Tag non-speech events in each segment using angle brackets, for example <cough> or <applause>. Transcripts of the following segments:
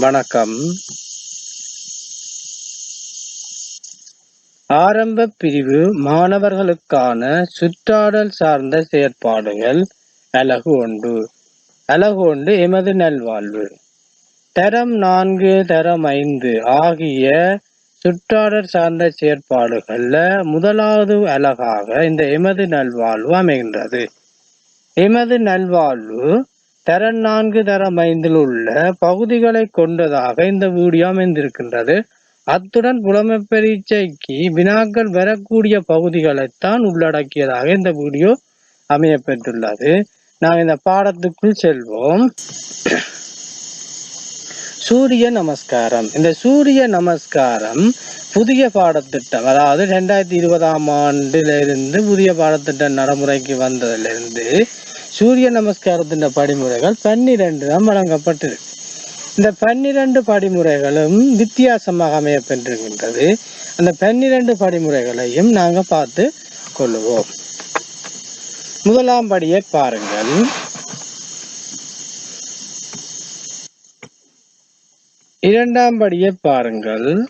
வணக்கம். ஆரம்ப பிரிவு மாணவர்களுக்கான சுற்றாடல் சார்ந்த செயற்பாடுகள். அலகு ஒன்று. அலகு ஒன்று எமது நல்வாழ்வு. தரம் நான்கு தரம் ஐந்து ஆகிய சுற்றாடல் சார்ந்த செயற்பாடுகள்ல முதலாவது அலகாக இந்த எமது நல்வாழ்வு அமைகின்றது. எமது நல்வாழ்வு தரன் நான்கு தரம் ஐந்தில் உள்ள பகுதிகளை கொண்டதாக இந்த வீடியோ அமைந்திருக்கின்றது. அத்துடன் புலமை பரீட்சைக்கு வினாக்கள் வரக்கூடிய பகுதிகளைத்தான் உள்ளடக்கியதாக இந்த வீடியோ அமையப்பெற்றுள்ளது. நாம் இந்த பாடத்துக்குள் செல்வோம். சூரிய நமஸ்காரம். இந்த சூரிய நமஸ்காரம் புதிய பாடத்திட்டம். அதாவது ரெண்டாயிரத்தி இருபதாம் ஆண்டிலிருந்து புதிய பாடத்திட்டம் நடைமுறைக்கு வந்ததிலிருந்து சூரிய நமஸ்காரத்தின் படிமுறைகள் பன்னிரண்டு தான் வழங்கப்பட்டிருக்கு இந்த பன்னிரண்டு படிமுறைகளும் வித்தியாசமாக அமையப்பெற்றிருக்கின்றது. அந்த பன்னிரண்டு படிமுறைகளையும் நாங்க பார்த்து கொள்ளுவோம். முதலாம் படியை பாருங்கள். இரண்டாம் படியை பாருங்கள்.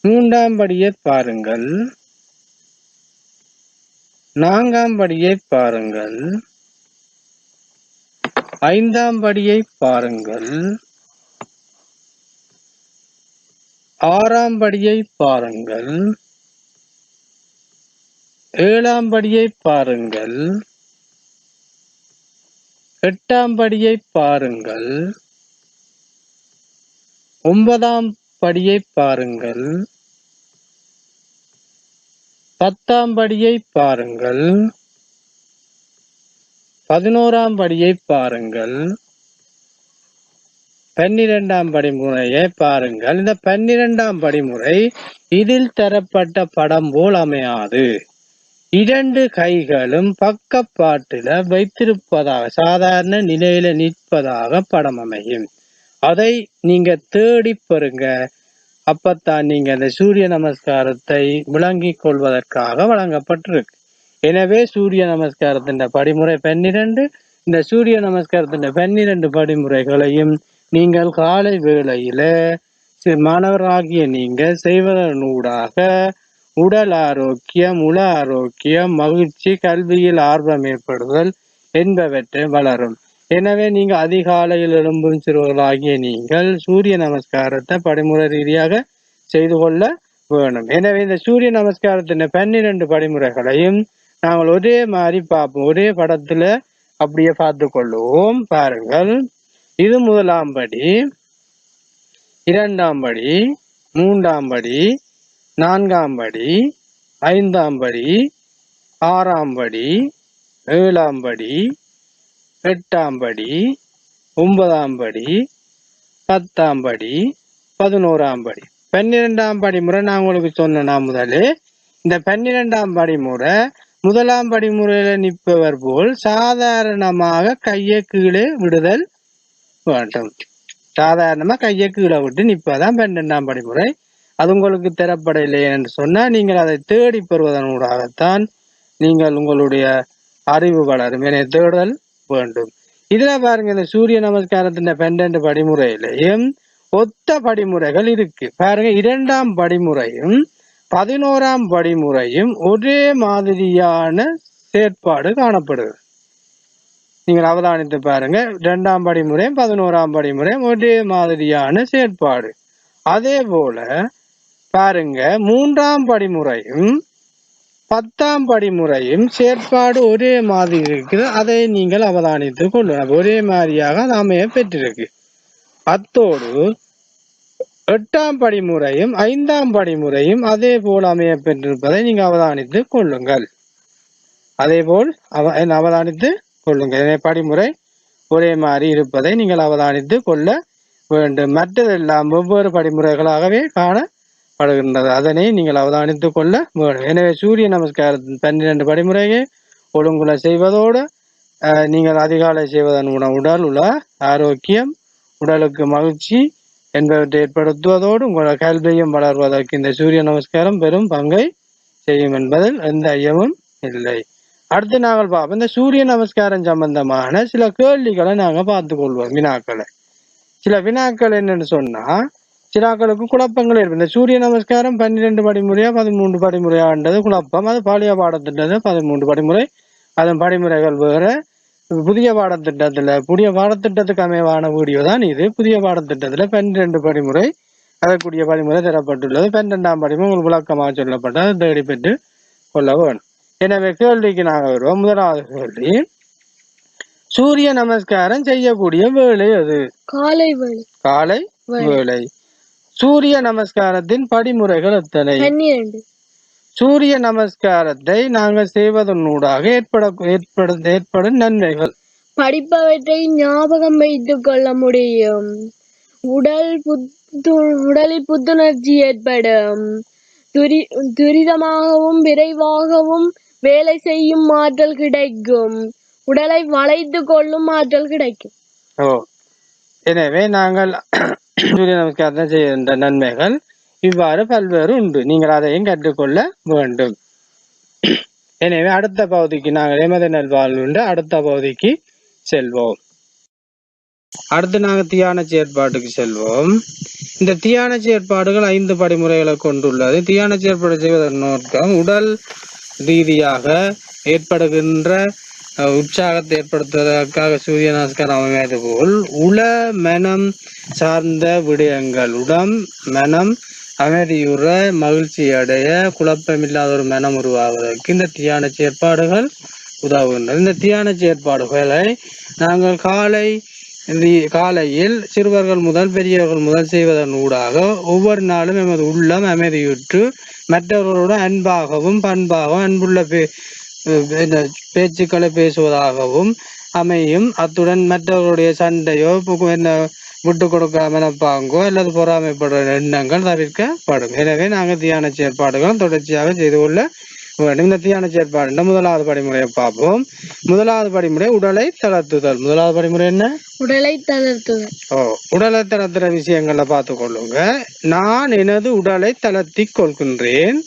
மூன்றாம் படியை பாருங்கள். நான்காம் படியை பாருங்கள். ஐந்தாம் படியை பாருங்கள். ஆறாம் படியை பாருங்கள். ஏழாம் படியை பாருங்கள். எட்டாம் படியை பாருங்கள். ஒன்பதாம் படியை பாருங்கள். பத்தாம் படியை பாருங்கள். பதினோராம் படியை பாருங்கள். பன்னிரெண்டாம் படிமுறையை பாருங்கள். இந்த பன்னிரெண்டாம் படிமுறை இதில் தரப்பட்ட படம் போல் அமையாது. இரண்டு கைகளும் பக்கப்பாட்டில வைத்திருப்பதாக சாதாரண நிலையில நிற்பதாக படம் அமையும். அதை நீங்க தேடி பெறுங்க அப்பத்தான் நீங்க அந்த சூரிய நமஸ்காரத்தை விளங்கிக் கொள்வதற்காக வழங்கப்பட்டிருக்கு. எனவே சூரிய நமஸ்காரத்தின் படிமுறை பன்னிரண்டு இந்த சூரிய நமஸ்காரத்தின் பன்னிரண்டு படிமுறைகளையும் நீங்கள் காலை வேளையில மாணவராகிய நீங்க செய்வதனூடாக உடல் ஆரோக்கியம் உள ஆரோக்கியம் மகிழ்ச்சி கல்வியில் ஆர்வம் ஏற்படுதல் என்பவற்றை வளரும். எனவே நீங்க அதிகாலையில் எழும்பும் சிறுவர்களாகிய நீங்கள் சூரிய நமஸ்காரத்தை படிமுறை ரீதியாக செய்து கொள்ள வேணும். எனவே இந்த சூரிய நமஸ்காரத்தின் பன்னிரண்டு படிமுறைகளையும் நாங்கள் ஒரே மாதிரி பார்ப்போம். ஒரே படத்துல அப்படியே பார்த்து கொள்வோம் பாருங்கள். இது முதலாம் படி. இரண்டாம் படி. மூன்றாம் படி. நான்காம் படி. ஐந்தாம் படி. ஆறாம் படி. ஏழாம் படி. எட்டாம் படி ஒன்பதாம் படி பத்தாம் படி பதினோராம் படி. பன்னிரெண்டாம் படிமுறை நான் உங்களுக்கு சொன்னா முதலே இந்த பன்னிரெண்டாம் படிமுறை முதலாம் படிமுறையில நிற்பவர் போல் சாதாரணமாக கையை கீழே விடுதல் வேண்டும். சாதாரணமா கையை கீழே விட்டு நிற்பதான் பன்னிரெண்டாம் படிமுறை அது உங்களுக்கு தரப்படவில்லை என்று சொன்னால் நீங்கள் அதை தேடி பெறுவதன் ஊடாகத்தான் நீங்கள் உங்களுடைய அறிவு வளரும் என தேடல் வேண்டும். இதுல பாருங்க இந்த சூரிய நமஸ்காரத்தின் பன்னெண்டு படிமுறையிலையும் ஒத்த படிமுறைகள் இருக்கு. பாருங்க இரண்டாம் படிமுறையும் பதினோராம் படிமுறையும் ஒரே மாதிரியான செயற்பாடு காணப்படுது. நீங்கள் அவதானித்து பாருங்க இரண்டாம் படிமுறையும் பதினோராம் படிமுறையும் ஒரே மாதிரியான செயற்பாடு. அதே போல பாருங்க மூன்றாம் படிமுறையும் பத்தாம் படிமுறையும் செயற்பாடு ஒரே மாதிரி இருக்குது. அதை நீங்கள் அவதானித்துக் கொள்ளணும் ஒரே மாதிரியாக அது அமைய பெற்றிருக்கு. அத்தோடு எட்டாம் படிமுறையும் ஐந்தாம் படிமுறையும் அதே போல் அமைய பெற்றிருப்பதை நீங்கள் அவதானித்துக் கொள்ளுங்கள். அதே போல் அவ அவதானித்து கொள்ளுங்கள். படிமுறை ஒரே மாதிரி இருப்பதை நீங்கள் அவதானித்து கொள்ள வேண்டும். மற்றதெல்லாம் ஒவ்வொரு படிமுறைகளாகவே காண படுகின்றது. அதனை நீங்கள் அவதானித்து கொள்ள வேண்டும். எனவே சூரிய நமஸ்காரத்தின் பன்னிரண்டு படிமுறையை ஒழுங்குல செய்வதோடு நீங்கள் அதிகாலை செய்வதன் மூலம் உடல் உள்ள ஆரோக்கியம் உடலுக்கு மகிழ்ச்சி என்பவற்றை ஏற்படுத்துவதோடு உங்களோட கல்வியும் வளர்வதற்கு இந்த சூரிய நமஸ்காரம் பெரும் பங்கை செய்யும் என்பதில் எந்த ஐயமும் இல்லை. அடுத்து நாங்கள் பார்ப்போம். இந்த சூரிய நமஸ்காரம் சம்பந்தமான சில கேள்விகளை நாங்கள் பார்த்து கொள்வோம். வினாக்களை. சில வினாக்கள் என்னன்னு சொன்னா சிலாக்களுக்கு குழப்பங்கள் இருக்கும் இந்த சூரிய நமஸ்காரம் பன்னிரெண்டு படிமுறையா பதிமூன்று படிமுறையான்றது குழப்பம். அது பாலிய பாடத்திட்டது பதிமூன்று படிமுறை. அதன் படிமுறைகள் வேற. புதிய பாடத்திட்டத்துல புதிய பாடத்திட்டத்துக்கு அமைவான வீடியோ தான் இது. புதிய பாடத்திட்டத்துல பன்னிரெண்டு படிமுறை. அதற்குரிய படிமுறை தரப்பட்டுள்ளது. பன்னிரெண்டாம் படிமுறை உங்களுக்கு விளக்கமாக சொல்லப்பட்டது. அதை தேடி பெற்று கொள்ள வேணும் எனவே கேள்விக்கு நாங்கள் வருவோம். முதலாவது கேள்வி. சூரிய நமஸ்காரம் செய்யக்கூடிய வேலை அது காலை வேலை. காலை வேலை. சூரிய நமஸ்காரத்தின் படிமுறைகள் எத்தனை சூரிய நமஸ்காரத்தை நாங்கள் செய்வதனூடாக ஏற்பட ஏற்பட ஏற்படும் நன்மைகள். படிப்பவற்றை ஞாபகம் வைத்துக் கொள்ள முடியும். உடல் புத்து உடலில் புத்துணர்ச்சி ஏற்படும். துரி துரிதமாகவும் விரைவாகவும் வேலை செய்யும் ஆற்றல் கிடைக்கும். உடலை வளைத்து கொள்ளும் ஆற்றல் கிடைக்கும். ஓ எனவே நாங்கள் <clears throat> சூரிய நமஸ்காரத்தை செய்கின்ற நன்மைகள். இவ்வாறு பல்வேறு உண்டு. நீங்கள் அதையும் கற்றுக்கொள்ள வேண்டும். <clears throat> எனவே அடுத்த பகுதிக்கு நாங்கள் எமது நல்வாழ்வுண்டு அடுத்த பகுதிக்கு செல்வோம். அடுத்து நாங்கள் தியான செயற்பாட்டுக்கு செல்வோம். இந்த தியான செயற்பாடுகள் ஐந்து படிமுறைகளை கொண்டுள்ளது. தியான செயற்பாடு செய்வதன் நோக்கம் உடல் ரீதியாக ஏற்படுகின்ற உற்சாகத்தை ஏற்படுத்துவதற்காக சூரிய நமஸ்காரம் அமைவது போல் உள மனம் சார்ந்த விடயங்கள் உடம் மனம் அமைதியுற மகிழ்ச்சி அடைய குழப்பமில்லாத ஒரு மனம் உருவாவதற்கு இந்த தியான செயற்பாடுகள் உதவுகின்றன. இந்த தியான செயற்பாடுகளை நாங்கள் காலை காலையில் சிறுவர்கள் முதல் பெரியவர்கள் முதல் செய்வதன் ஊடாக ஒவ்வொரு நாளும் எமது உள்ளம் அமைதியுற்று மற்றவர்களுடன் அன்பாகவும் பண்பாகவும் அன்புள்ள பே பேச்சுக்களை பேசுவதாகவும் அமையும். அத்துடன் மற்றவர்களுடைய சண்டையோ என்ன விட்டு கொடுக்க மனப்பாங்கோ அல்லது பொறாமைப்படுற எண்ணங்கள் தவிர்க்கப்படும் எனவே நாங்கள் தியான செயற்பாடுகள் தொடர்ச்சியாக செய்து கொள்ள வேண்டும். இந்த தியான செயற்பாடு முதலாவது படிமுறையை பார்ப்போம். முதலாவது படிமுறை உடலை தளர்த்துதல். முதலாவது படிமுறை என்ன? உடலை தளர்த்துதல். ஓ உடலை தளர்த்துற விஷயங்களை பார்த்து கொள்ளுங்க. நான் எனது உடலை தளர்த்தி கொள்கின்றேன்.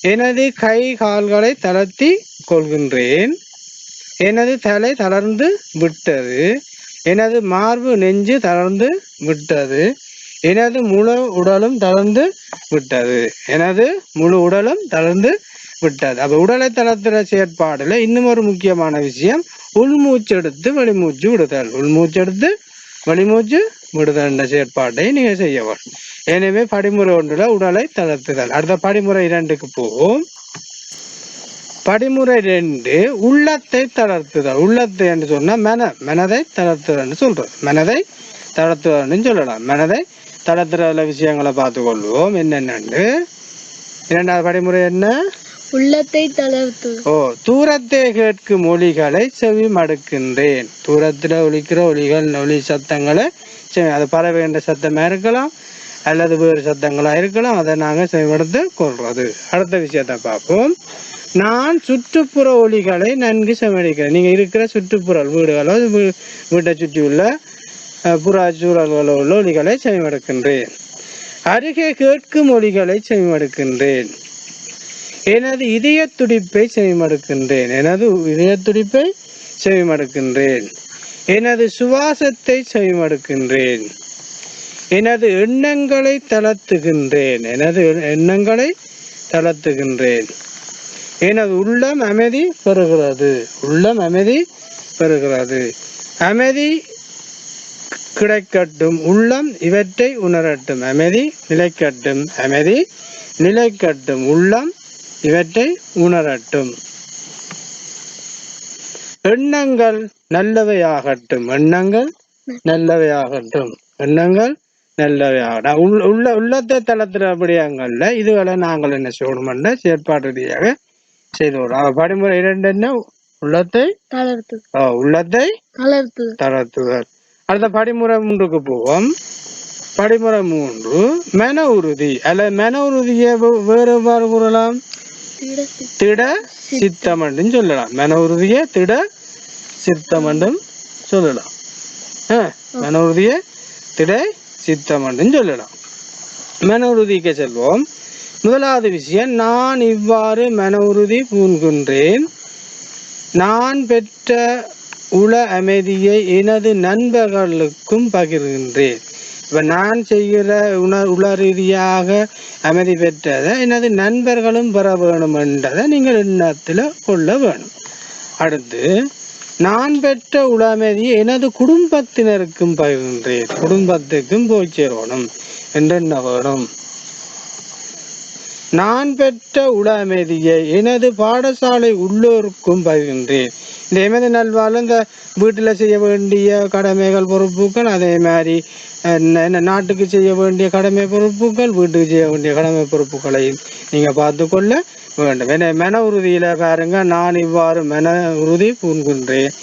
எனது கை கால்களை தளர்த்தி கொள்கின்றேன். எனது தலை தளர்ந்து விட்டது. எனது மார்பு நெஞ்சு தளர்ந்து விட்டது. எனது முழு உடலும் தளர்ந்து விட்டது. எனது முழு உடலும் தளர்ந்து விட்டது. அப்ப உடலை தளர்த்துற செயற்பாடுல இன்னும் ஒரு முக்கியமான விஷயம் உள்மூச்செடுத்து வெளிமூச்சு விடுதல். உள்மூச்செடுத்து வழிமூச்சு விடுதண்ட செயற்பாட்டை நீங்க செய்ய வேண்டும் எனவே படிமுறை ஒன்றுல உடலை தளர்த்துதல். அடுத்த படிமுறை இரண்டுக்கு போவோம். படிமுறை ரெண்டு உள்ளத்தை தளர்த்துதல். உள்ளத்தை என்று சொன்னா மன மனதை தளர்த்துதல்னு சொல்றது. மனதை தளர்த்துதல்னு சொல்லலாம். மனதை தளர்த்துறதுல விஷயங்களை பார்த்துக்கொள்வோம். என்னென்னு? இரண்டாவது படிமுறை என்ன? உள்ளத்தை தளர்த்து. ஓ தூரத்தை கேட்கும் ஒலிகளை செவி மடுக்கின்றேன். தூரத்துல ஒலிக்கிற ஒலிகள் ஒலி சத்தங்களை செவி அது பறவை என்ற சத்தமா இருக்கலாம் அல்லது வேறு சத்தங்களா இருக்கலாம் அதை நாங்கள் செவிமடுத்து கொள்றது அடுத்த விஷயத்தை பார்ப்போம். நான் சுற்றுப்புற ஒலிகளை நன்கு செவிமடுக்கிறேன். நீங்கள் இருக்கிற சுற்றுப்புற வீடுகளோ வீ- வீட்டை சுற்றி உள்ள புற சூழல்களோ உள்ள ஒலிகளை செவிமடுக்கின்றேன். அருகே கேட்கும் ஒலிகளை செவிமடுக்கின்றேன். எனது இதய துடிப்பை செவிமடுக்கின்றேன். எனது இதய துடிப்பை செவிமடுக்கின்றேன். எனது சுவாசத்தை செவிமடுக்கின்றேன். எனது எண்ணங்களை தளர்த்துகின்றேன். எனது எண்ணங்களை தளர்த்துகின்றேன். எனது உள்ளம் அமைதி பெறுகிறது. உள்ளம் அமைதி பெறுகிறது. அமைதி கிடைக்கட்டும். உள்ளம் இவற்றை உணரட்டும். அமைதி நிலைக்கட்டும். அமைதி நிலைக்கட்டும். உள்ளம் இவற்றை உணரட்டும். எண்ணங்கள் நல்லவையாகட்டும். எண்ணங்கள் நல்லவையாகட்டும். எண்ணங்கள் நல்லவையாகட்டும். உள்ள உள்ள உள்ளத்தை தளர்த்துறபடியாங்கல்ல இதுகளை நாங்கள் என்ன செய்யணும்ன்ற செயற்பாடு ரீதியாக செய்து படிமுறை இரண்டு என்ன? உள்ளத்தை உள்ளத்தை தளர்த்துதல் தளர்த்துதல் அடுத்த படிமுறை மூன்றுக்கு போவோம். படிமுறை மூன்று மன உறுதி. அல்ல மன உறுதியை வேறு எவ்வாறு கூறலாம்? திட சித்தம் சொல்லலாம். மன திட சித்தம் என்றும் சொல்லலாம். ஆ, மன திட சித்தம் சொல்லலாம். மன உறுதிக்கு செல்வோம். முதலாவது விஷயம் நான் இவ்வாறு மன உறுதி பூண்கின்றேன். நான் பெற்ற உள அமைதியை எனது நண்பர்களுக்கும் பகிர்கின்றேன். இப்போ நான் செய்கிற உண உள ரீதியாக அமைதி பெற்றதை எனது நண்பர்களும் பெற வேணும் என்றதை நீங்கள் எண்ணத்தில் கொள்ள வேணும். அடுத்து நான் பெற்ற உளமதியை எனது குடும்பத்தினருக்கும் பகிர்கின்றேன் குடும்பத்துக்கும் போய் சேரணும் என்றென்ன வேணும்? நான் பெற்ற உளமதியை எனது பாடசாலை உள்ளோருக்கும் பகிர்கின்றேன் இந்த எமது நல்வாழ்வு இந்த வீட்டில் செய்ய வேண்டிய கடமைகள் பொறுப்புகள் அதே மாதிரி நாட்டுக்கு செய்ய வேண்டிய கடமை பொறுப்புகள் வீட்டுக்கு செய்ய வேண்டிய கடமை பொறுப்புகளையும் நீங்க பார்த்து கொள்ள வேண்டும். என மன உறுதியில பாருங்க நான் இவ்வாறு மன உறுதி பூண்கின்றேன்.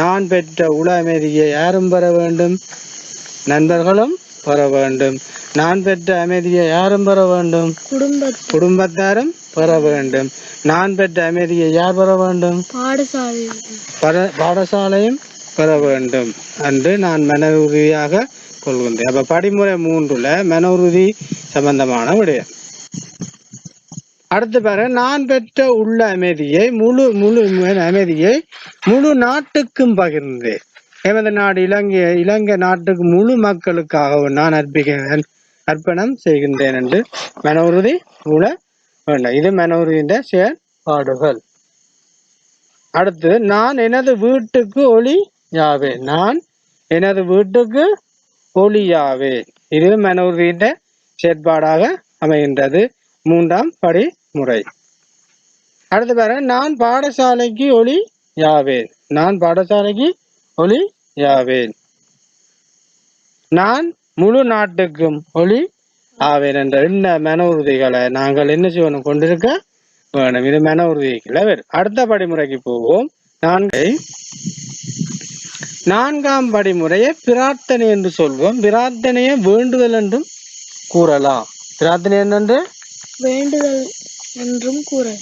நான் பெற்ற உள அமைதியை யாரும் பெற வேண்டும்? நண்பர்களும் பெற வேண்டும். நான் பெற்ற அமைதியை யாரும் பெற வேண்டும்? குடும்ப குடும்பத்தாரும் பெற வேண்டும். நான் பெற்ற அமைதியை யார் பெற வேண்டும்? பாடசாலை. பாடசாலையும் பெற வேண்டும். என்று நான் மன உறுதியாக கொள்கின்றேன். அப்ப படிமுறை மூன்றுல மன உறுதி சம்பந்தமான விடயம் அடுத்து பாரு நான் பெற்ற உள்ள அமைதியை முழு முழு அமைதியை முழு நாட்டுக்கும் பகிர்ந்தேன். எமது நாடு இலங்கை இலங்கை நாட்டுக்கு முழு மக்களுக்காகவும் நான் அர்ப்பிக்கிறேன் அர்ப்பணம் செய்கின்றேன் என்று மன உறுதி உள்ள வேண்டும். இது மன உறுதியின் செயல்பாடுகள் அடுத்து நான் எனது வீட்டுக்கு ஒளி யாவே நான் எனது வீட்டுக்கு ஒளியாவே. இது மனோர்வியின் உறுதியின் செயற்பாடாக அமைகின்றது. மூன்றாம் படிமுறை. அடுத்து பாரு நான் பாடசாலைக்கு ஒளி யாவேன் நான் பாடசாலைக்கு ஒளி யாவேன் நான் முழு நாட்டுக்கும் ஒளி ஆவேன் என்ற இந்த மன உறுதிகளை நாங்கள் என்ன செய்யணும் கொண்டிருக்க வேணும் இது மன உறுதிகளை வரும் அடுத்த படிமுறைக்கு போவோம். நான்கை நான்காம் படிமுறையை பிரார்த்தனை என்று சொல்வோம். பிரார்த்தனையை வேண்டுதல் என்றும் கூறலாம். பிரார்த்தனை என்னென்று? வேண்டுதல் என்றும் கூறல்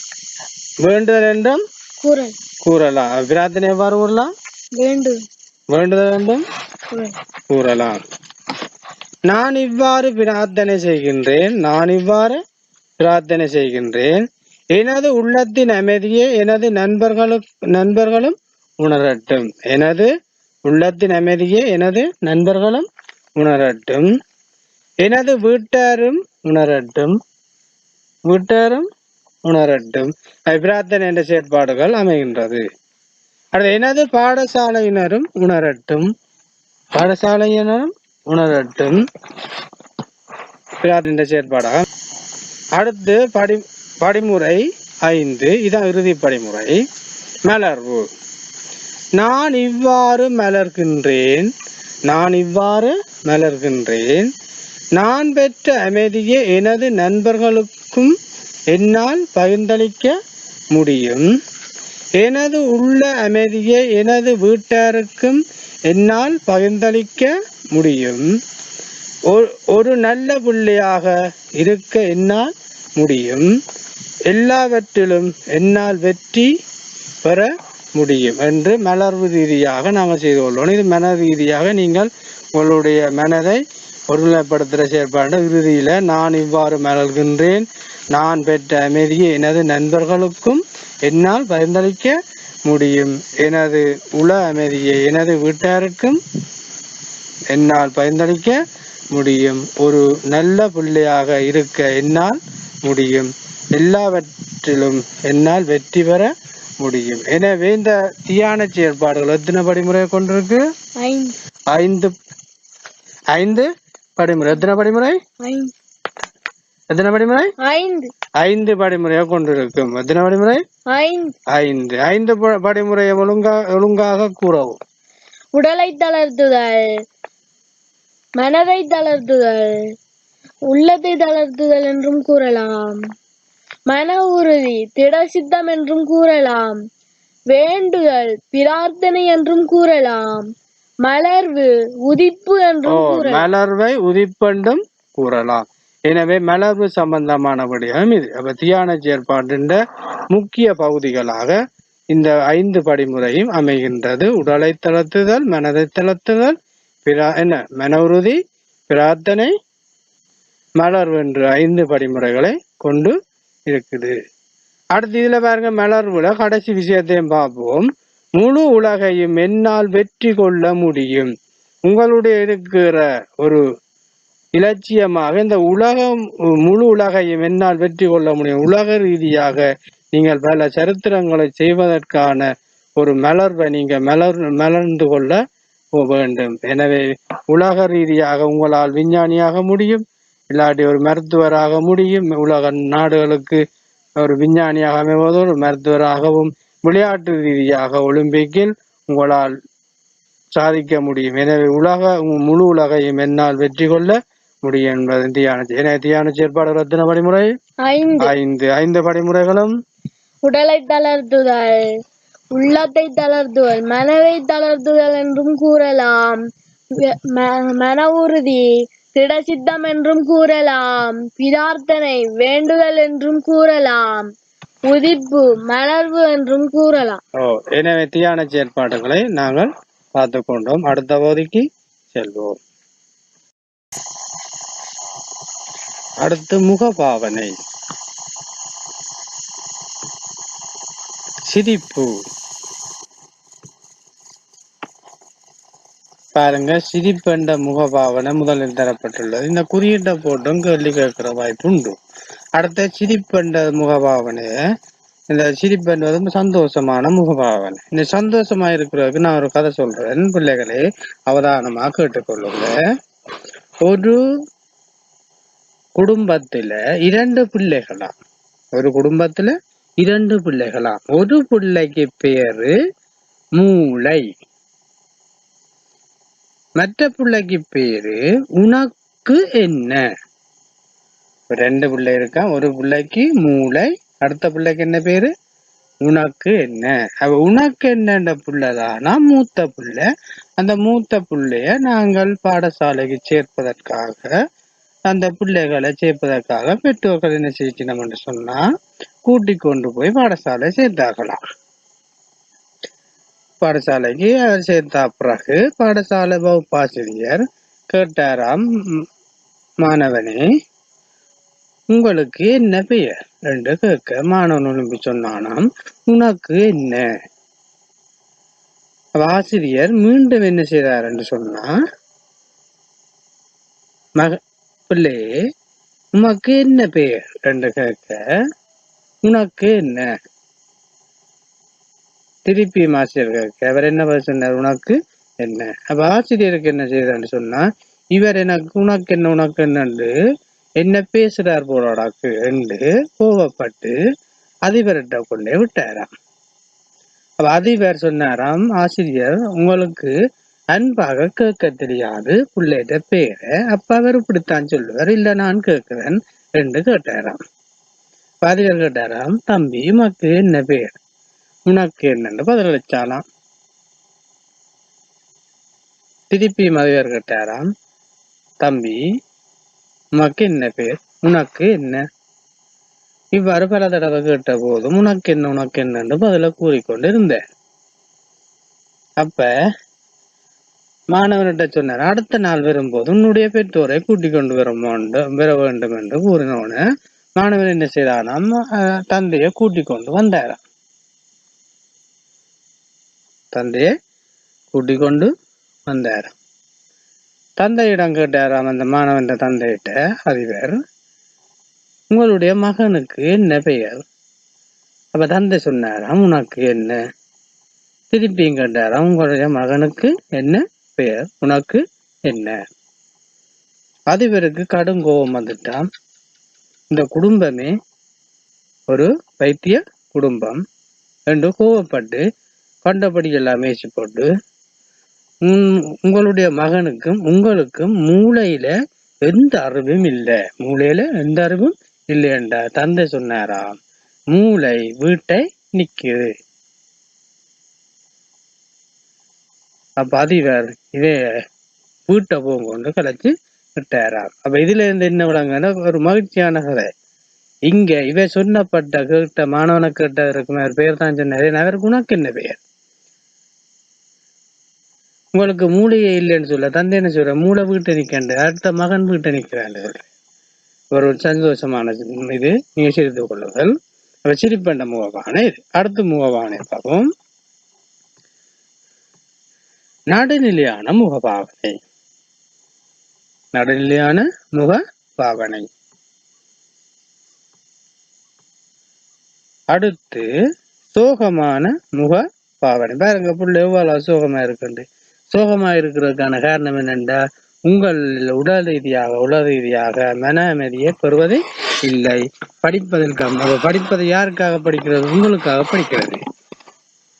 வேண்டுதல் என்றும் கூறல் கூறலாம். பிரார்த்தனை எவ்வாறு கூறலாம்? வேண்டு. வேண்டுதல் என்றும் கூறல் கூறலாம். நான் இவ்வாறு பிரார்த்தனை செய்கின்றேன். நான் இவ்வாறு பிரார்த்தனை செய்கின்றேன். எனது உள்ளத்தின் அமைதியை எனது நண்பர்களுக்கு நண்பர்களும் உணரட்டும். எனது உள்ளத்தின் அமைதியை எனது நண்பர்களும் உணரட்டும். எனது வீட்டாரும் உணரட்டும். வீட்டாரும் உணரட்டும். பிரார்த்தனை என்ற செயற்பாடுகள் அமைகின்றது. அடுத்து எனது பாடசாலையினரும் உணரட்டும். பாடசாலையினரும் உணரட்டும். பிரார்த்தனை என்ற செயற்பாடாக. அடுத்து படி படிமுறை ஐந்து. இதான் இறுதி படிமுறை. மலர்வு. நான் இவ்வாறு மலர்கின்றேன். நான் இவ்வாறு மலர்கின்றேன். நான் பெற்ற அமைதியை எனது நண்பர்களுக்கும் என்னால் பகிர்ந்தளிக்க முடியும். எனது உள்ள அமைதியை எனது வீட்டாருக்கும் என்னால் பகிர்ந்தளிக்க முடியும். ஒரு- ஒரு நல்ல பிள்ளையாக இருக்க என்னால் முடியும். எல்லாவற்றிலும் என்னால் வெற்றி பெற முடியும் என்று மலர்வு ரீதியாக நாங்கள் செய்து கொள்ளணும் இது மன ரீதியாக நீங்கள் உங்களுடைய மனதை ஒருநிலைப்படுத்துகிற செயற்பாடு. இறுதியில் நான் இவ்வாறு மலர்கின்றேன். நான் பெற்ற அமைதியை எனது நண்பர்களுக்கும் என்னால் பரிந்தளிக்க முடியும். எனது உள அமைதியை எனது வீட்டாருக்கும் என்னால் பரிந்தளிக்க முடியும். ஒரு நல்ல பிள்ளையாக இருக்க என்னால் முடியும். எல்லாவற்றிலும் என்னால் வெற்றி பெற முடியும். எனவே இந்த தியான செயற்பாடுகள் எத்தனை படிமுறையை கொண்டிருக்கு? ஐந்து. ஐந்து. படிமுறை. எத்தனை படிமுறை? எத்தனை படிமுறை? ஐந்து. ஐந்து படிமுறையை கொண்டிருக்கும். எத்தனை படிமுறை? ஐந்து. ஐந்து. படிமுறையை ஒழுங்கா ஒழுங்காக கூறவும். உடலை தளர்த்துதல். மனதை தளர்த்துதல். உள்ளத்தை தளர்த்துதல் என்றும் கூறலாம். மன உறுதி திட சித்தம் என்றும் கூறலாம். வேண்டுதல் பிரார்த்தனை என்றும் கூறலாம். மலர்வு உதிப்பு என்றும் மலர்வை உதிப்பண்டும் கூறலாம். எனவே மலர்வு சம்பந்தமான விடயம் இது. அப்ப தியான செயற்பாட்டின் முக்கிய பகுதிகளாக இந்த ஐந்து படிமுறையும் அமைகின்றது. உடலை தளர்த்துதல் மனதை தளர்த்துதல் பிரா என்ன? மன உறுதி பிரார்த்தனை மலர்வு என்று ஐந்து படிமுறைகளை கொண்டு இருக்குது. அடுத்து இதுல பாருங்க மலர்வுல கடைசி விஷயத்தையும் பார்ப்போம். முழு உலகையும் என்னால் வெற்றி கொள்ள முடியும். உங்களுடைய இருக்கிற ஒரு இலட்சியமாக இந்த உலகம் முழு உலகையும் என்னால் வெற்றி கொள்ள முடியும். உலக ரீதியாக நீங்கள் பல சரித்திரங்களை செய்வதற்கான ஒரு மலர்வை நீங்க மலர் மலர்ந்து கொள்ள வேண்டும். எனவே உலக ரீதியாக உங்களால் விஞ்ஞானியாக முடியும். இல்லாட்டி ஒரு மருத்துவராக முடியும். உலக நாடுகளுக்கு ஒரு விஞ்ஞானியாக அமைவது ஒரு மருத்துவராகவும் விளையாட்டு ரீதியாக ஒலிம்பிக்கில் உங்களால் சாதிக்க முடியும். எனவே உலக முழு உலகையும் என்னால் வெற்றி கொள்ள முடியும் என்பது தியான எனவே தியான செயற்பாடு ரத்தின படிமுறை? ஐந்து. ஐந்து. படிமுறைகளும்? உடலை தளர்த்துதல் உள்ளத்தை தளர்த்துதல் மனதை தளர்த்துதல் என்றும் கூறலாம். மன உறுதி திடசித்தம் என்றும் கூறலாம். பிரார்த்தனை வேண்டுதல் என்றும் கூறலாம். உதிப்பு மலர்வு என்றும் கூறலாம். ஓ எனவே தியான செயற்பாடுகளை நாங்கள் பார்த்து கொண்டோம். அடுத்த பகுதிக்கு செல்வோம். அடுத்து முகபாவனை. சிரிப்பு. பாருங்க சிரிப்பென்ற முகபாவனை முதலில் தரப்பட்டுள்ளது. இந்த குறியீட்டை போட்டும் கேள்வி கேட்கிற வாய்ப்பு உண்டு. அடுத்த சிரிப்பென்ற முகபாவனைய இந்த சிரிப்பு என்பது சந்தோஷமான முகபாவனை. இந்த சந்தோஷமா இருக்கிறதுக்கு நான் ஒரு கதை சொல்றேன். பிள்ளைகளை அவதானமா கேட்டுக்கொள்ளுங்க. ஒரு குடும்பத்துல இரண்டு பிள்ளைகளாம். ஒரு குடும்பத்துல இரண்டு பிள்ளைகளாம். ஒரு பிள்ளைக்கு பேரு மூளை. மற்ற பிள்ளைக்கு பேரு உனக்கு என்ன? ரெண்டு பிள்ளை இருக்கான் ஒரு பிள்ளைக்கு மூளை அடுத்த பிள்ளைக்கு என்ன பேரு? உனக்கு என்ன? அவ உனக்கு என்னன்ற புள்ளதானா மூத்த புள்ள. அந்த மூத்த புள்ளைய நாங்கள் பாடசாலைக்கு சேர்ப்பதற்காக அந்த பிள்ளைகளை சேர்ப்பதற்காக பெற்றோர்கள் என்ன செய்யணும் என்று சொன்னா கூட்டிக் கொண்டு போய் பாடசாலை சேர்த்தாகலாம் பாடசாலைக்கு அவர் சேர்த்த பிறகு பாடசாலை வகுப்பாசிரியர் கேட்டாராம் மாணவனே உங்களுக்கு என்ன பெயர்? என்று கேட்க மாணவன் எழும்பி சொன்னானாம் உனக்கு என்ன? ஆசிரியர் மீண்டும் என்ன செய்தார் என்று சொன்னா மக பிள்ளையே உமக்கு என்ன பெயர்? என்று கேட்க உனக்கு என்ன? திருப்பி ஆசிரியர் கேட்க அவர் என்ன பதில் சொன்னார்? உனக்கு என்ன? அப்ப ஆசிரியருக்கு என்ன செய்தார்னு சொன்னா இவர் எனக்கு உனக்கு என்ன உனக்கு என்னன்னு என்ன பேசுறார் போலடாக்கு என்று கோவப்பட்டு அதிபர்கிட்ட கொண்டே விட்டாராம். அப்ப அதிபர் சொன்னாராம் ஆசிரியர் உங்களுக்கு அன்பாக கேட்க தெரியாது. பிள்ளைகிட்ட பேரை அப்ப அவர் இப்படித்தான் சொல்லுவார். இல்ல நான் கேட்கிறேன். என்று கேட்டாராம். அதிபர் கேட்டாராம் தம்பி உனக்கு என்ன பேர்? உனக்கு என்னன்னு பதிலளிச்சாலாம் திருப்பி மதுவர் கேட்டாராம் தம்பி உனக்கு என்ன பேர் உனக்கு என்ன இவ்வாறு பல தடவை கேட்ட போதும் உனக்கு என்ன உனக்கு என்னன்னு பதில கூறிக்கொண்டு இருந்தேன் அப்ப மாணவன்கிட்ட சொன்னார் அடுத்த நாள் வரும்போது உன்னுடைய பெற்றோரை கூட்டிக் கொண்டு வர வேண்டும் வர வேண்டும் என்று கூறினோன்னு மாணவன் என்ன செய்தானாம் அஹ், தந்தையை கூட்டிக் கொண்டு வந்தாராம் தந்தையை கூட்டிக் கொண்டு வந்தார். தந்தையிடம் கேட்டாராம் அந்த மாணவன் தந்தையிட்ட அதிபர் உங்களுடைய மகனுக்கு என்ன பெயர்? அப்ப தந்தை சொன்னாராம் உனக்கு என்ன? திருப்பியும் கேட்டாராம் உங்களுடைய மகனுக்கு என்ன பெயர்? உனக்கு என்ன? அதிபருக்கு கடும் கோபம் வந்துட்டான் இந்த குடும்பமே ஒரு வைத்திய குடும்பம் என்று கோவப்பட்டு கண்டபடி எல்லாம் மேய்ச்சி போட்டு உம் உங்களுடைய மகனுக்கும் உங்களுக்கும் மூளையில எந்த அறிவும் இல்லை. மூளையில எந்த அறிவும் இல்லை என்றார் தந்தை சொன்னாராம் மூளை வீட்டை நிக்குது அப்ப அதிபர் இதே வீட்டை போங்கொண்டு கலைச்சு விட்டாராம் அப்ப இதுல இருந்து என்ன விளங்குன்னா ஒரு மகிழ்ச்சியான கதை. இங்க இவ சொன்னப்பட்ட கேட்ட மாணவனை கேட்ட இருக்குமே பேர் தான் சொன்னாரு. நகருக்கு உனக்கு என்ன பெயர் உங்களுக்கு மூளையே இல்லைன்னு சொல்ல தந்தை என்ன சொல்ற மூளை வீட்டை நிக்கண்டு அடுத்த மகன் வீட்டை நிக்கிறான் ஒரு சந்தோஷமான இது. நீங்க சிரித்து கொள்ளுங்கள். அப்ப சிரிப்பண்ட முகபாவனை இது. அடுத்த முகபாவனை பார்ப்போம். நடுநிலையான முகபாவனை. நடுநிலையான முக பாவனை அடுத்து சோகமான முக பாவனை பாருங்க புள்ள எவ்வளவு சோகமா இருக்குண்டு சோகமா இருக்கிறதுக்கான காரணம் என்னென்றால் உங்கள் உடல் ரீதியாக உடல் ரீதியாக மன அமைதியை பெறுவது இல்லை. படிப்பதற்காக படிப்பதை யாருக்காக படிக்கிறது? உங்களுக்காக படிக்கிறது.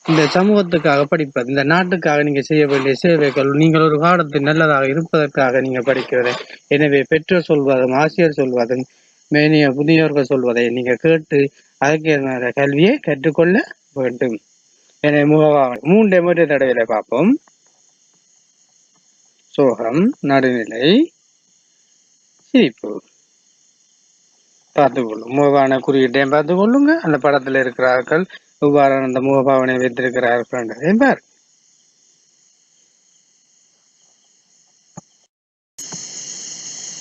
இந்த சமூகத்துக்காக படிப்பது இந்த நாட்டுக்காக நீங்க செய்ய வேண்டிய சேவைகள் நீங்கள் ஒரு காலத்தில் நல்லதாக இருப்பதற்காக நீங்க படிக்கிறது. எனவே பெற்றோர் சொல்வதும் ஆசிரியர் சொல்வதும் மேனிய புதியோர்கள் சொல்வதை நீங்க கேட்டு அதற்கேற்ற கல்வியை கற்றுக்கொள்ள வேண்டும். எனவே முகவாக மூன்று முறை தடவையில பார்ப்போம். சோகம் நடுநிலை சிரிப்பு. பார்த்து கொள்ளும் முகவான குறியீட்டையும் பார்த்து கொள்ளுங்க அந்த படத்தில் இருக்கிறார்கள். இவ்வாறு அந்த முகபாவனை வைத்திருக்கிறார்கள் என்றதையும் பார்.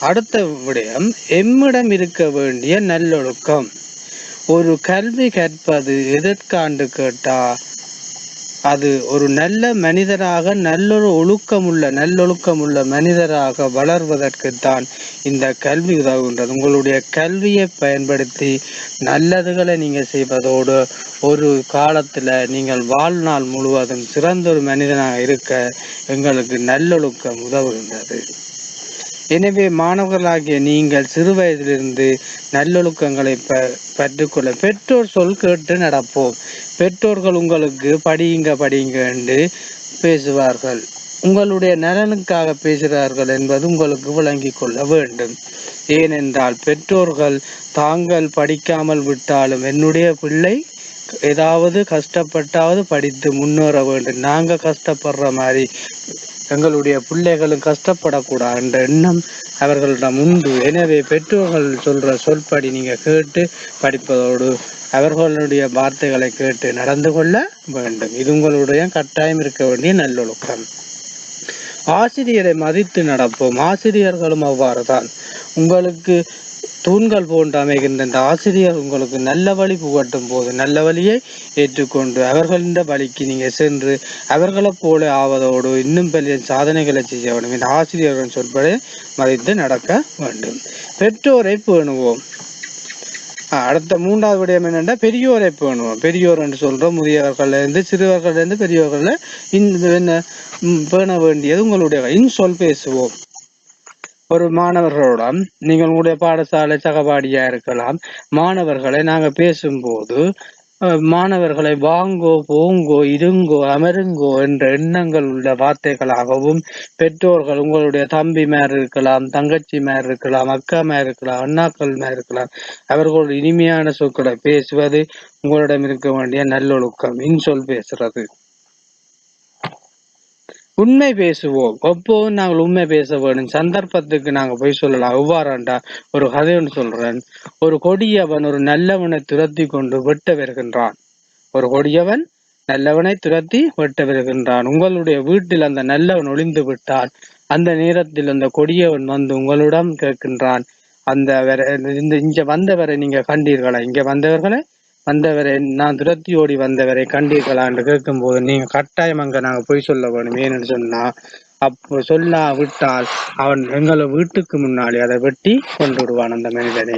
அடுத்த விடயம் எம்மிடம் இருக்க வேண்டிய நல்லொழுக்கம். ஒரு கல்வி கற்பது எதற்காண்டு கேட்டா அது ஒரு நல்ல மனிதராக நல்லொரு ஒழுக்கமுள்ள நல்லொழுக்கமுள்ள மனிதராக வளர்வதற்குத்தான் இந்த கல்வி உதவுகின்றது. உங்களுடைய கல்வியை பயன்படுத்தி நல்லதுகளை நீங்கள் செய்வதோடு ஒரு காலத்தில் நீங்கள் வாழ்நாள் முழுவதும் சிறந்த ஒரு மனிதனாக இருக்க எங்களுக்கு நல்லொழுக்கம் உதவுகின்றது. எனவே மாணவர்களாகிய நீங்கள் சிறு வயதிலிருந்து நல்லொழுக்கங்களை ப பெற்றுக்கொள்ள பெற்றோர் சொல் கேட்டு நடப்போம். பெற்றோர்கள் உங்களுக்கு படியுங்க படியுங்க என்று பேசுவார்கள். உங்களுடைய நலனுக்காக பேசுகிறார்கள் என்பது உங்களுக்கு விளங்கிக் கொள்ள வேண்டும். ஏனென்றால் பெற்றோர்கள் தாங்கள் படிக்காமல் விட்டாலும் என்னுடைய பிள்ளை ஏதாவது கஷ்டப்பட்டாவது படித்து முன்னேற வேண்டும். நாங்க கஷ்டப்படுற மாதிரி எங்களுடைய பிள்ளைகளும் கஷ்டப்படக்கூடாது என்ற எண்ணம் அவர்களிடம் உண்டு. எனவே பெற்றோர்கள் சொல்ற சொல்படி நீங்க கேட்டு படிப்பதோடு அவர்களுடைய வார்த்தைகளை கேட்டு நடந்து கொள்ள வேண்டும். இது உங்களுடைய கட்டாயம் இருக்க வேண்டிய நல்லொழுக்கம். ஆசிரியரை மதித்து நடப்போம். ஆசிரியர்களும் அவ்வாறுதான். உங்களுக்கு தூண்கள் போன்று அமைகின்ற இந்த ஆசிரியர் உங்களுக்கு நல்ல வழி புகட்டும் போது நல்ல வழியை ஏற்றுக்கொண்டு அவர்களின் வழிக்கு நீங்கள் சென்று அவர்களைப் போல ஆவதோடு இன்னும் பெரிய சாதனைகளை செய்ய வேண்டும் இந்த ஆசிரியர்கள் சொல்படி மதித்து நடக்க வேண்டும். பெற்றோரை பேணுவோம். அடுத்த மூன்றாவது விடயம் என்னென்னா பெரியோரை பேணுவோம். பெரியோர் என்று சொல்கிறோம் முதியவர்கள்லேருந்து சிறுவர்கள்லேருந்து சிறுவர்கள்ல இந்த என்ன, பேண வேண்டியது உங்களுடைய இன்சொல் பேசுவோம். ஒரு மாணவர்களுடன் நீங்கள் உங்களுடைய பாடசாலை சகபாடியா இருக்கலாம். மாணவர்களை நாங்க பேசும்போது மாணவர்களை வாங்கோ போங்கோ இருங்கோ அமருங்கோ என்ற எண்ணங்கள் உள்ள வார்த்தைகளாகவும் பெற்றோர்கள் உங்களுடைய தம்பி மேர் இருக்கலாம் தங்கச்சி மேர் இருக்கலாம் அக்கா மேர் இருக்கலாம் அண்ணாக்கள் மேர் இருக்கலாம் அவர்களோட இனிமையான சொற்களை பேசுவது உங்களிடம் இருக்க வேண்டிய நல்லொழுக்கம். இன்சொல் பேசுறது. உண்மை பேசுவோம். எப்போதும் நாங்கள் உண்மை பேச வேண்டும். சந்தர்ப்பத்துக்கு நாங்க போய் சொல்லலாம். எவ்வாறாண்டா ஒரு கதைன்னு சொல்றேன். ஒரு கொடியவன் ஒரு நல்லவனை துரத்தி கொண்டு வெட்ட வருகின்றான். ஒரு கொடியவன் நல்லவனை துரத்தி வெட்ட வருகின்றான். உங்களுடைய வீட்டில் அந்த நல்லவன் ஒளிந்து விட்டால் அந்த நேரத்தில் அந்த கொடியவன் வந்து உங்களிடம் கேட்கின்றான். அந்த வேற இந்த இங்க வந்தவரை நீங்க கண்டீர்களா? இங்க வந்தவர்களை வந்தவரை நான் துரத்தி ஓடி வந்தவரை கண்டீர்களா என்று கேட்கும்போது நீங்க கட்டாயம் அங்க நாங்க பொய் சொல்ல வேணும். ஏன்னு சொன்னா அப்போ சொல்லா விட்டால் அவன் எங்களை வீட்டுக்கு முன்னாடி அதை வெட்டி கொண்டு விடுவான் அந்த மனிதனை.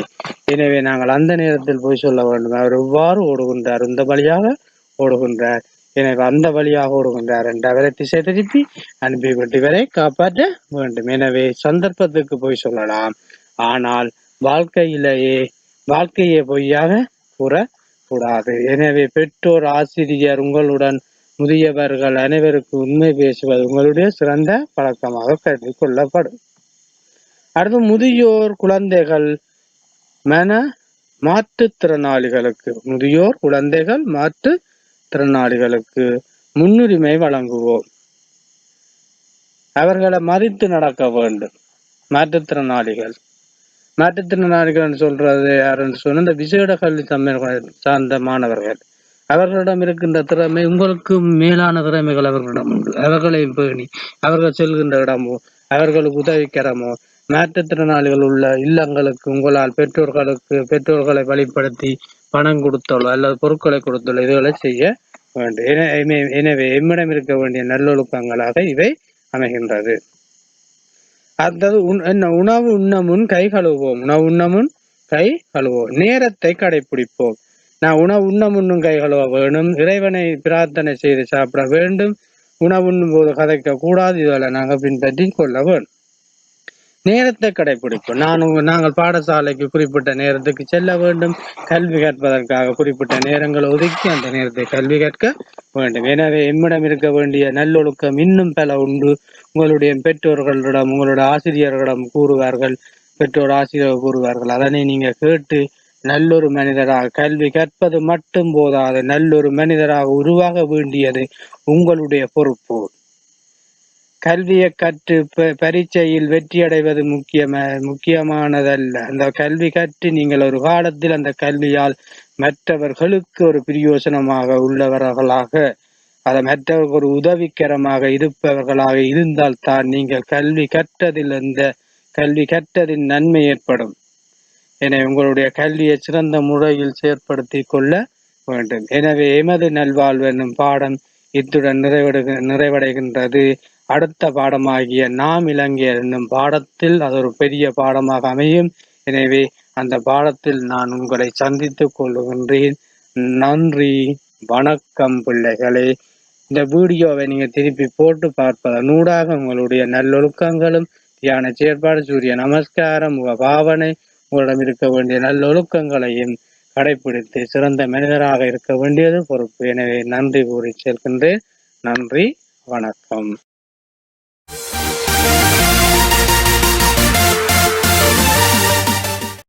எனவே நாங்கள் அந்த நேரத்தில் போய் சொல்ல வேண்டும். அவர் எவ்வாறு ஓடுகின்றார்? இந்த வழியாக ஓடுகின்றார். எனவே அந்த வழியாக ஓடுகின்றார் என்று அவரை திசை திருப்பி அனுப்பி விட்டவரை காப்பாற்ற வேண்டும். எனவே சந்தர்ப்பத்துக்கு போய் சொல்லலாம். ஆனால் வாழ்க்கையிலேயே வாழ்க்கையை பொய்யாக கூடாது எனவே பெற்றோர் ஆசிரியர் உங்களுடன் முதியவர்கள் அனைவருக்கும் உண்மை பேசுவது உங்களுடைய சிறந்த பழக்கமாக கருதி கொள்ளப்படும். அடுத்து முதியோர் குழந்தைகள் மன மாற்றுத்திறனாளிகளுக்கு முதியோர் குழந்தைகள் மாற்றுத்திறனாளிகளுக்கு முன்னுரிமை வழங்குவோம். அவர்களை மதித்து நடக்க வேண்டும். மாற்றுத்திறனாளிகள். மாற்றுத்திறனாளிகள் சொல்றது யாருன்னு சொன்ன இந்த விசேட கல்வி தமிழ் சார்ந்த மாணவர்கள். அவர்களிடம் இருக்கின்ற திறமை உங்களுக்கு மேலான திறமைகள் அவர்களிடம் உண்டு. அவர்களையும் பேணி அவர்கள் செல்கின்ற இடமோ அவர்களுக்கு உதவிக்கிறமோ மாற்றுத்திறனாளிகள் உள்ள இல்லங்களுக்கு உங்களால் பெற்றோர்களுக்கு பெற்றோர்களை வழிப்படுத்தி பணம் கொடுத்தலோ அல்லது பொருட்களை கொடுத்தலோ இதுகளை செய்ய வேண்டும். எனவே எம்மிடம் இருக்க வேண்டிய நல்லொழுக்கங்களாக இவை அமைகின்றது. அடுத்தது என்ன உணவு உண்ண முன் கை கழுவுவோம். உணவு உண்ண முன் கை கழுவுவோம். நேரத்தை கடைபிடிப்போம் நான் உணவு உண்ண முன்னும் கை கழுவ வேணும். இறைவனை பிரார்த்தனை செய்து சாப்பிட வேண்டும். உணவு உண்ணும் போது கதைக்க கூடாது. இதெல்லாம் நாங்கள் பின்பற்றி கொள்ள வேண்டும் நேரத்தை கடைபிடிப்போம் நான் நாங்கள் பாடசாலைக்கு குறிப்பிட்ட நேரத்துக்கு செல்ல வேண்டும். கல்வி கற்பதற்காக குறிப்பிட்ட நேரங்களை ஒதுக்கி அந்த நேரத்தை கல்வி கற்க வேண்டும். எனவே எம்மிடம் இருக்க வேண்டிய நல்லொழுக்கம் இன்னும் பல உண்டு. உங்களுடைய பெற்றோர்களிடம் உங்களுடைய ஆசிரியர்களிடம் கூறுவார்கள். பெற்றோர் ஆசிரியர் கூறுவார்கள். அதனை நீங்க கேட்டு நல்லொரு மனிதராக கல்வி கற்பது மட்டும் போதாது நல்லொரு மனிதராக உருவாக வேண்டியது உங்களுடைய பொறுப்பு. கல்வியை கற்று ப- பரீட்சையில் வெற்றி அடைவது முக்கியம முக்கியமானதல்ல. அந்த கல்வி கற்று நீங்கள் ஒரு காலத்தில் அந்த கல்வியால் மற்றவர்களுக்கு ஒரு பிரயோசனமாக உள்ளவர்களாக அதை மற்றவர்களுக்கு ஒரு இருப்பவர்களாக இருந்தால் தான் நீங்கள் கல்வி கற்றதில் இந்த கல்வி கற்றதின் நன்மை ஏற்படும். என உங்களுடைய கல்வியை சிறந்த முறையில் செயற்படுத்தி கொள்ள வேண்டும். எனவே எமது நல்வாழ்வு என்னும் பாடம் இத்துடன் நிறைவடை நிறைவடைகின்றது. அடுத்த பாடமாகிய நாம் இலங்கையர் என்னும் பாடத்தில் அது ஒரு பெரிய பாடமாக அமையும். எனவே அந்த பாடத்தில் நான் உங்களை சந்தித்துக் கொள்ளுகின்றேன் நன்றி. வணக்கம் பிள்ளைகளே. இந்த வீடியோவை நீங்க திருப்பி போட்டு பார்ப்பதன் நூடாக உங்களுடைய நல்லொழுக்கங்களும் தியான செயற்பாடு சூரிய நமஸ்காரம் உங்கள் பாவனை உங்களிடம் இருக்க வேண்டிய நல்லொழுக்கங்களையும் கடைபிடித்து சிறந்த மனிதராக இருக்க வேண்டியது பொறுப்பு. எனவே நன்றி கூறி செல்கின்றேன். நன்றி வணக்கம்.